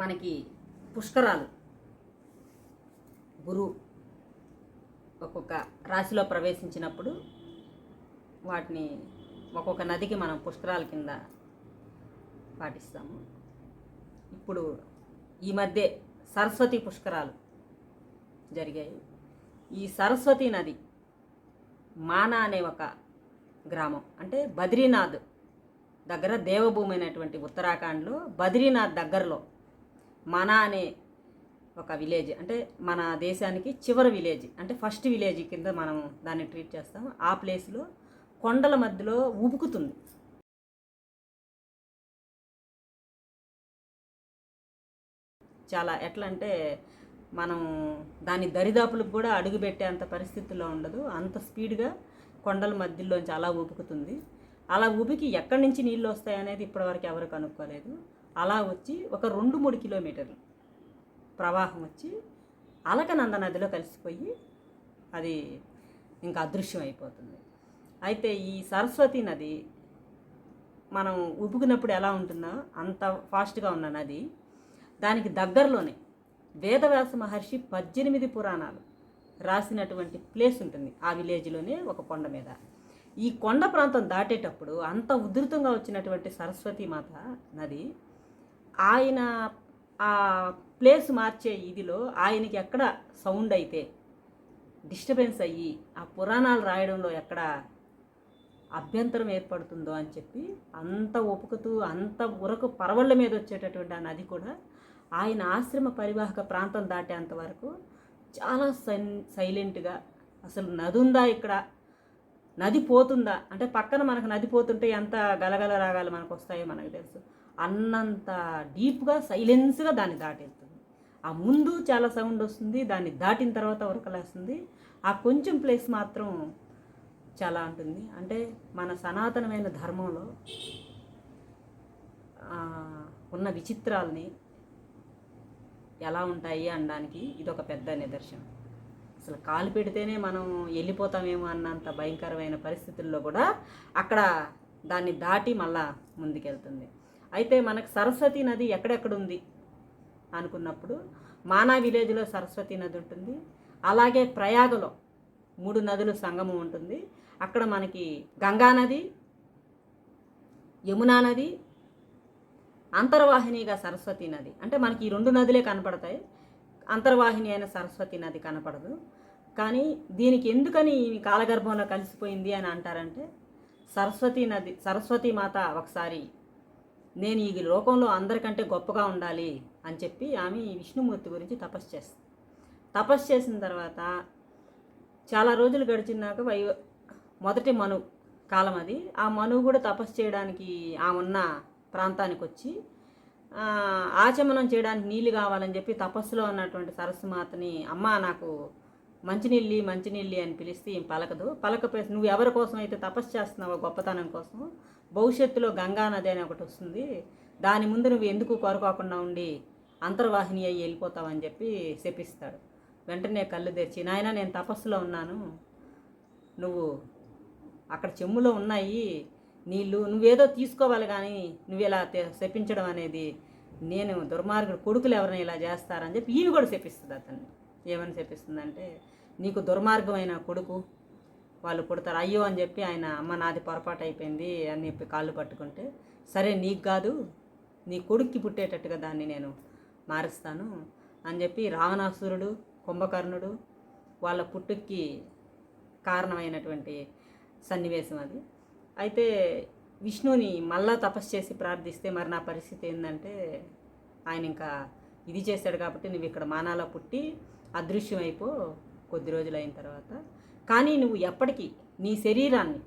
మనకి పుష్కరాలు. గురు ఒక్కొక్క రాశిలో ప్రవేశించినప్పుడు వాటిని ఒక్కొక్క నదికి మనం పుష్కరాల కింద పాటిస్తాము. ఇప్పుడు ఈ మధ్య సరస్వతి పుష్కరాలు జరిగాయి. ఈ సరస్వతి నది మానా అనే ఒక గ్రామం అంటే బద్రీనాథ్ దగ్గర దేవభూమి అయినటువంటి ఉత్తరాఖండ్లో బద్రీనాథ్ దగ్గరలో మనా అనే ఒక విలేజ్ అంటే మన దేశానికి చివరి విలేజ్ అంటే ఫస్ట్ విలేజ్ కింద మనం దాన్ని ట్రీట్ చేస్తాం ఆ ప్లేస్లో కొండల మధ్యలో ఉబుకుతుంది. చాలా ఎట్లా అంటే మనం దాని దరిదాపులకు కూడా అడుగు పెట్టేంత పరిస్థితుల్లో ఉండదు. అంత స్పీడ్గా కొండల మధ్యలోంచి అలా ఊపుకుతుంది అలా ఊపికి ఎక్కడి నుంచి నీళ్ళు వస్తాయనేది ఇప్పటివరకు ఎవరు కనుక్కోలేదు. అలా వచ్చి ఒక రెండు మూడు కిలోమీటర్లు ప్రవాహం వచ్చి అలకనంద నదిలో కలిసిపోయి అది ఇంకా అదృశ్యం అయిపోతుంది. అయితే ఈ సరస్వతి నది మనం ఉబుకున్నప్పుడు ఎలా ఉంటుందో అంత ఫాస్ట్గా ఉన్న నది దానికి దగ్గరలోనే వేదవ్యాస మహర్షి పద్దెనిమిది పురాణాలు రాసినటువంటి ప్లేస్ ఉంటుంది. ఆ విలేజ్లోనే ఒక కొండ మీద. ఈ కొండ ప్రాంతం దాటేటప్పుడు అంత ఉధృతంగా వచ్చినటువంటి సరస్వతి మాత నది ఆయన ఆ ప్లేస్ మార్చే ఇదిలో ఆయనకి ఎక్కడ సౌండ్ అయితే డిస్టర్బెన్స్ అయ్యి ఆ పురాణాలు రాయడంలో ఎక్కడ అభ్యంతరం ఏర్పడుతుందో అని చెప్పి అంత ఒపుకుతూ అంత ఉరకు పరవళ్ళ మీద వచ్చేటటువంటి ఆ నది కూడా ఆయన ఆశ్రమ పరివాహక ప్రాంతం దాటేంత వరకు చాలా సైన్ సైలెంట్గా అసలు నది ఉందా ఇక్కడ? నది పోతుందా? అంటే పక్కన మనకు నది పోతుంటే ఎంత గలగల రాగాలు మనకు వస్తాయో మనకు తెలుసు. అన్నంత డీప్గా సైలెన్స్గా దాన్ని దాటేస్తుంది. ఆ ముందు చాలా సౌండ్ వస్తుంది దాన్ని దాటిన తర్వాత ఉరకలేస్తుంది. ఆ కొంచెం ప్లేస్ మాత్రం చాలా ఉంటుంది. అంటే మన సనాతనమైన ధర్మంలో ఉన్న విచిత్రాలని ఎలా ఉంటాయి అనడానికి ఇది ఒక పెద్ద నిదర్శనం. అసలు కాలు పెడితేనే మనం వెళ్ళిపోతామేమో అన్నంత భయంకరమైన పరిస్థితుల్లో కూడా అక్కడ దాన్ని దాటి మళ్ళా ముందుకెళ్తుంది. అయితే మనకు సరస్వతి నది ఎక్కడెక్కడ ఉంది అనుకున్నప్పుడు మానా విలేజ్లో సరస్వతి నది ఉంటుంది. అలాగే ప్రయాగలో మూడు నదులు సంగమం ఉంటుంది. అక్కడ మనకి గంగా నది యమునా నది అంతర్వాహినిగా సరస్వతి నది. అంటే మనకి ఈ రెండు నదులే కనపడతాయి. అంతర్వాహిని అయిన సరస్వతి నది కనపడదు. కానీ దీనికి ఎందుకని ఈ కాలగర్భంలో కలిసిపోయింది అని అంటారంటే సరస్వతి నది సరస్వతి మాత ఒకసారి నేను ఈ లోకంలో అందరికంటే గొప్పగా ఉండాలి అని చెప్పి ఆమె ఈ విష్ణుమూర్తి గురించి తపస్సు చేస్తుంది తపస్సు చేసిన తర్వాత చాలా రోజులు గడిచినాక వై మొదటి మను కాలం అది. ఆ మనువు కూడా తపస్సు చేయడానికి ఆ ఉన్న ప్రాంతానికి వచ్చి ఆచమనం చేయడానికి నీళ్ళు కావాలని చెప్పి తపస్సులో ఉన్నటువంటి సరస్సుమాతని అమ్మ నాకు మంచినీళ్ళి మంచినీళ్ళి అని పిలిస్తే ఏం పలకదు. పలకపోయి నువ్వు ఎవరి కోసం అయితే తపస్సు చేస్తున్నావో గొప్పతనం కోసం భవిష్యత్తులో గంగా నది అని ఒకటి వస్తుంది. దాని ముందు నువ్వు ఎందుకు కొరకోకుండా ఉండి అంతర్వాహిని అయ్యి వెళ్ళిపోతావని చెప్పి శపిస్తాడు. వెంటనే కళ్ళు తెరిచి నాయన నేను తపస్సులో ఉన్నాను. నువ్వు అక్కడ చెమ్ములో ఉన్నాయి. నీళ్ళు నువ్వేదో తీసుకోవాలి కానీ నువ్వు ఇలా తె- శపించడం అనేది నేను దుర్మార్గుడు కొడుకులు ఎవరైనా ఇలా చేస్తారని చెప్పి ఈమె కూడా శపిస్తుంది అతన్ని. ఏమని చెప్పిస్తుందంటే నీకు దుర్మార్గమైన కొడుకు వాళ్ళు పుడతారు. అయ్యో అని చెప్పి ఆయన అమ్మ నాది పొరపాటు అయిపోయింది అని చెప్పి కాళ్ళు పట్టుకుంటే సరే నీకు కాదు నీ కొడుక్కి పుట్టేటట్టుగా దాన్ని నేను మారుస్తాను అని చెప్పి రావణాసురుడు కుంభకర్ణుడు వాళ్ళ పుట్టుకి కారణమైనటువంటి సన్నివేశం అది. అయితే విష్ణుని మళ్ళా తపస్సు చేసి ప్రార్థిస్తే మరి నా పరిస్థితి ఏంటంటే ఆయన ఇంకా ఇది చేశాడు కాబట్టి నువ్వు ఇక్కడ మానాలో పుట్టి అదృశ్యం అయిపో కొద్ది రోజులు అయిన తర్వాత. కానీ నువ్వు ఎప్పటికీ నీ శరీరాన్ని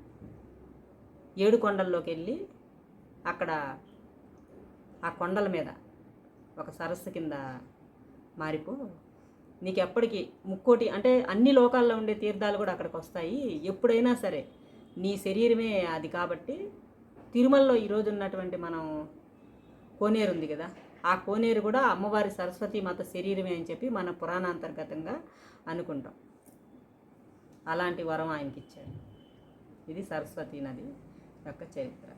ఏడు కొండల్లోకి వెళ్ళి అక్కడ ఆ కొండల మీద ఒక సరస్సు కింద మారిపో. నీకు ఎప్పటికీ ముక్కోటి అంటే అన్ని లోకాల్లో ఉండే తీర్థాలు కూడా అక్కడికి వస్తాయి ఎప్పుడైనా సరే నీ శరీరమే అది కాబట్టి తిరుమలలో ఈరోజు ఉన్నటువంటి మనం కోనేరు ఉంది కదా ఆ కోనేరు కూడా అమ్మవారి సరస్వతి మాత శరీరమే అని చెప్పి మన పురాణాంతర్గతంగా అనుకుంటాం. అలాంటి వరం ఆయనకి ఇచ్చాడు ఇది సరస్వతి నది యొక్క చరిత్ర.